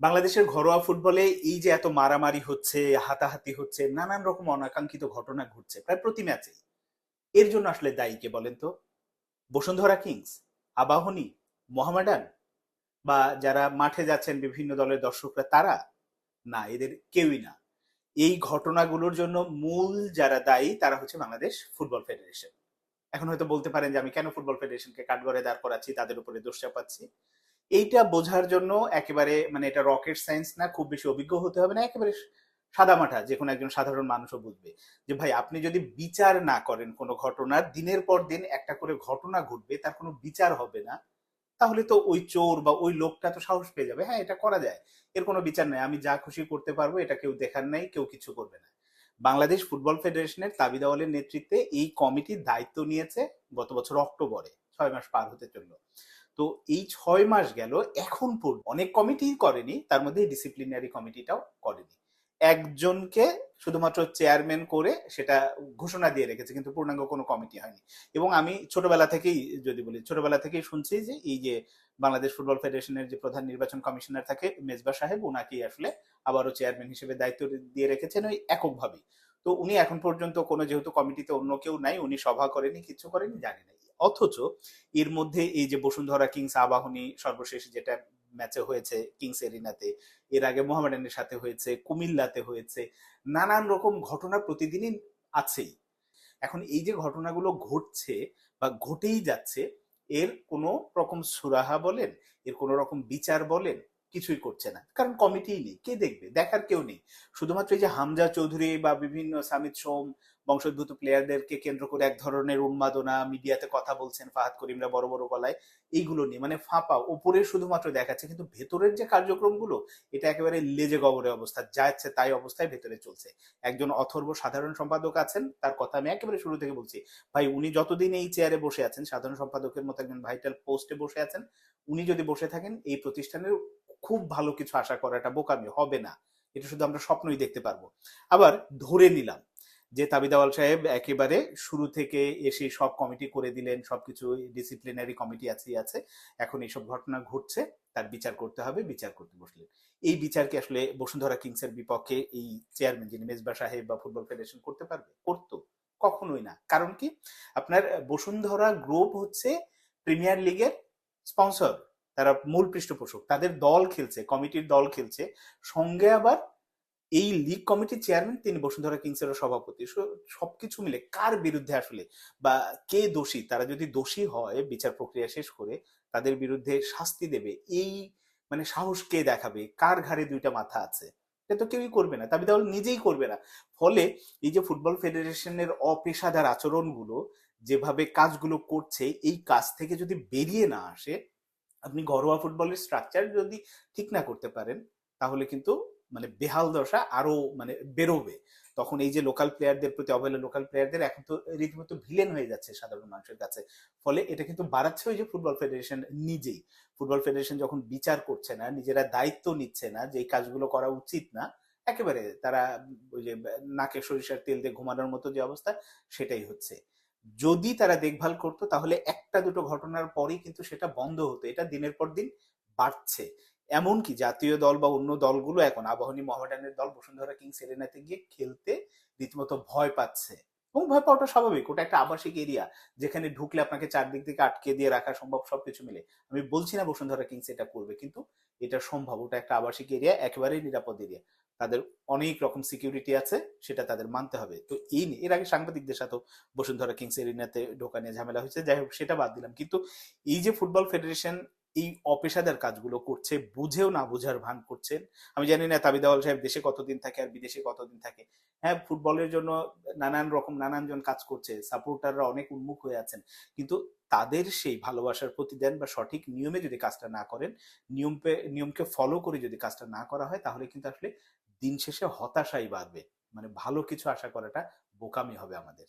বাংলাদেশের ঘরোয়া ফুটবলে এই যে এত মারামারি হচ্ছে, হাতাহাতি হচ্ছে, নানান রকম অনাকাঙ্ক্ষিত ঘটনা ঘটছে প্রায় প্রতি ম্যাচেই। এর জন্য আসলে দায়ী কে বলেন তো? বসুন্ধরা কিংস, আবাহনী, মোহামেডান বা যারা মাঠে যাচ্ছেন বিভিন্ন দলের দর্শকরা তারা? না, এদের কেউই না। এই ঘটনাগুলোর জন্য মূল যারা দায়ী তারা হচ্ছে বাংলাদেশ ফুটবল ফেডারেশন। এখন হয়তো বলতে পারেন যে আমি কেন ফুটবল ফেডারেশনকে কাঠগড়ে দাঁড় করাচ্ছি, তাদের উপরে দোষ চাপাচ্ছি। এইটা বোঝার জন্য একেবারে মানে এটা রকেট সায়েন্স না, খুব বেশি অভিজ্ঞ হতে হবে না, একেবারে সাদামাটা যে কোনো একজন সাধারণ মানুষও বুঝবে। যে ভাই, আপনি যদি বিচার না করেন কোনো ঘটনার দিনের পর দিন একটা করে ঘটনা ঘটবে, তার কোনো বিচার হবে না, তাহলে তো ওই চোর বা ওই লোকটা তো সাহস পেয়ে যাবে। হ্যাঁ এটা করা যায়। এর কোনো বিচার নাই। আমি যা খুশি করতে পারব, এটা কেউ দেখার নাই, কেউ কিছু করবে না। বাংলাদেশ ফুটবল ফেডারেশনের তাবি দেওয়ালের নেতৃত্বে এই কমিটির দায়িত্ব নিয়েছে গত বছর অক্টোবরে, ছয় মাস পার হতে চলল। তো এই ছয় মাস গেল, এখন অনেক কমিটি করেনি, তার মধ্যে ডিসিপ্লিনারি কমিটিটাও করেনি। একজনকে শুধুমাত্র চেয়ারম্যান করে সেটা ঘোষণা দিয়ে রেখেছে, কিন্তু পূর্ণাঙ্গ কোনো কমিটি হয়নি। এবং আমি ছোটবেলা থেকেই যদি বলি, ছোটবেলা থেকেই শুনছি যে এই যে বাংলাদেশ ফুটবল ফেডারেশনের যে প্রধান নির্বাচন কমিশনার থাকে মেজবা সাহেব ওনাকেই আসলে আবারও চেয়ারম্যান হিসেবে দায়িত্ব দিয়ে রেখেছেন ওই এককভাবেই। তো উনি এখন পর্যন্ত কোনো যেহেতু কমিটিতে অন্য কেউ নাই, উনি সভা করেনি, কিছু করেনি, জানি না। অথচ এর মধ্যে এই যে বসুন্ধরা কিংস আবাহনী সর্বশেষ যেটা ম্যাচে হয়েছে কিংস এরিনাতে, এর আগে মোহামেডানের সাথে হয়েছে, কুমিল্লাতে হয়েছে, নানান রকম ঘটনা প্রতিদিনই আছেই। এখন এই যে ঘটনাগুলো ঘটছে বা ঘটেই যাচ্ছে, এর কোনো রকম সুরাহা বলেন, এর কোনো রকম বিচার বলেন কিছুই করছে না। কারণ কমিটিই নেই। কে দেখবে? দেখার কেউ নেই। শুধুমাত্র এই যে হামজা চৌধুরী বা বিভিন্ন সামিত সোম বংশোদ্ভূত প্লেয়ারদেরকে কেন্দ্র করে এক ধরনের উন্মাদনা, মিডিয়াতে কথা বলছেন ফাহাদ করিমরা বড় বড় গলায়, এইগুলো নিয়ে মানে ফাঁপা উপরে শুধুমাত্র দেখাচ্ছে। কিন্তু ভেতরের যে কার্যক্রমগুলো, এটা একেবারে লেজে গবরে অবস্থা। যা ইচ্ছে তাই অবস্থায় ভেতরে চলছে। একজন অথর্ব সাধারণ সম্পাদক আছেন, তার কথা আমি একেবারে শুরু থেকে বলছি। ভাই, উনি যতদিন এই চেয়ারে বসে আছেন, সাধারণ সম্পাদকের মতো একজন ভাইটাল পোস্টে বসে আছেন, উনি যদি বসে থাকেন, এই প্রতিষ্ঠানের খুব ভালো কিছু আশা করাটা বোকামি হবে না। এটা শুধু আমরা স্বপ্নই দেখতে পারব। আবার ধরে নিলাম যে তাবিদাওয়াল সাহেব একেবারে শুরু থেকে এসে সব কমিটি করে দিলেন, সবকিছু ডিসিপ্লিনারি কমিটি আছে আছে। এখন এইসব ঘটনা ঘটছে, তার বিচার করতে হবে, বিচার করতে বসলেন। এই বিচারকে আসলে বসুন্ধরা কিংসের বিপক্ষে এই চেয়ারম্যান যিনি মেজবা সাহেব বা ফুটবল ফেডারেশন করতে পারবে? করতো। কখনোই না। কারণ কি? আপনার বসুন্ধরা গ্রুপ হচ্ছে প্রিমিয়ার লিগের স্পন্সর তারা মূল পৃষ্ঠপোষক, তাদের দল খেলছে, কমিটির দল খেলছে। সঙ্গে আবার এই লিগ কমিটির চেয়ারম্যান তিনি বসুন্ধরা কিংসের সভাপতি। সবকিছু মিলে কার বিরুদ্ধে আসলে বা কে দোষী, তারা যদি দোষী হয়, বিচার প্রক্রিয়া শেষ করে তাদের বিরুদ্ধে শাস্তি দেবে, এই মানে সাহস কে দেখাবে, কার ঘাড়ে দুইটা মাথা আছে, এটা তো কেউই করবে না তাবি তাহলে নিজেই করবে না। ফলে এই যে ফুটবল ফেডারেশনের অপেশাদার আচরণগুলো, যেভাবে কাজগুলো করছে, এই কাজ থেকে যদি বেরিয়ে না আসে আপনি ঘরোয়া ফুটবলের স্ট্রাকচার যদি ঠিক না করতে পারেন, তাহলে কিন্তু মানে বেহাল দশা আরও মানে বেরোবে। তখন এই যে লোকাল প্লেয়ারদের প্রতি অবহেলা লোকাল প্লেয়ারদের এখন তো রীতিমতো ভিলেন হয়ে যাচ্ছে সাধারণ মানুষের কাছে। ফলে এটা কিন্তু বাড়াচ্ছে ওই যে ফুটবল ফেডারেশন নিজেই। ফুটবল ফেডারেশন যখন বিচার করছে না, নিজেরা দায়িত্ব নিচ্ছে না যে কাজগুলো করা উচিত না, একেবারে তারা ওই যে নাকে সরিষার তেল দিয়ে ঘুমানোর মতো যে অবস্থা, সেটাই হচ্ছে। যদি তারা দেখভাল করতো, তাহলে একটা দুটো ঘটনার পরেই কিন্তু সেটা বন্ধ হতো। এটা দিনের পর দিন বাড়ছে। এমনকি জাতীয় দল বা অন্য দলগুলো এখন, আবাহনী মোহামেডানের দল, বসুন্ধরা কিংস এরেনাতে গিয়ে খেলতে রীতিমতো ভয় পাচ্ছে। এবং ভয় পাওয়াটা স্বাভাবিক। ওটা একটা আবাসিক এরিয়া যেখানে ঢুকলে আপনাকে চারদিক থেকে আটকে দিয়ে রাখা সম্ভব সবকিছু মিলে। আমি বলছি না বসুন্ধরা কিংস এটা করবে, কিন্তু এটা সম্ভব। ওটা একটা আবাসিক এরিয়া একেবারেই নিরাপদ এরিয়া তাদের অনেক রকম সিকিউরিটি আছে, সেটা তাদের মানতে হবে। তো এই এর আগে সাংবাদিকদের সাথেও বসুন্ধরা কিংস এরিনাতে ঢোকা নিয়ে ঝামেলা হয়েছে, যাই হোক, সেটা বাদ দিলাম। কিন্তু এই যে ফুটবল ফেডারেশন এই অপেশাদার কাজগুলো করছে, বুঝেও না বুঝার ভান করছেন। আমি জানি না তাবিদাওয়াল সাহেব দেশে কতদিন থাকে আর বিদেশে কতদিন থাকে। হ্যাঁ ফুটবলের জন্য নানান রকম নানান জন কাজ করছে, সাপোর্টাররা অনেক উন্মুখ হয়ে আছেন। কিন্তু তাদের সেই ভালোবাসার প্রতিদান বা সঠিক নিয়মে যদি কাজটা না করেন নিয়মকে নিয়মকে ফলো করে যদি কাজটা না করা হয়, তাহলে কিন্তু আসলে দিন শেষে হতাশাই বাড়বে। মানে ভালো কিছু আশা করাটা বোকামি হবে আমাদের।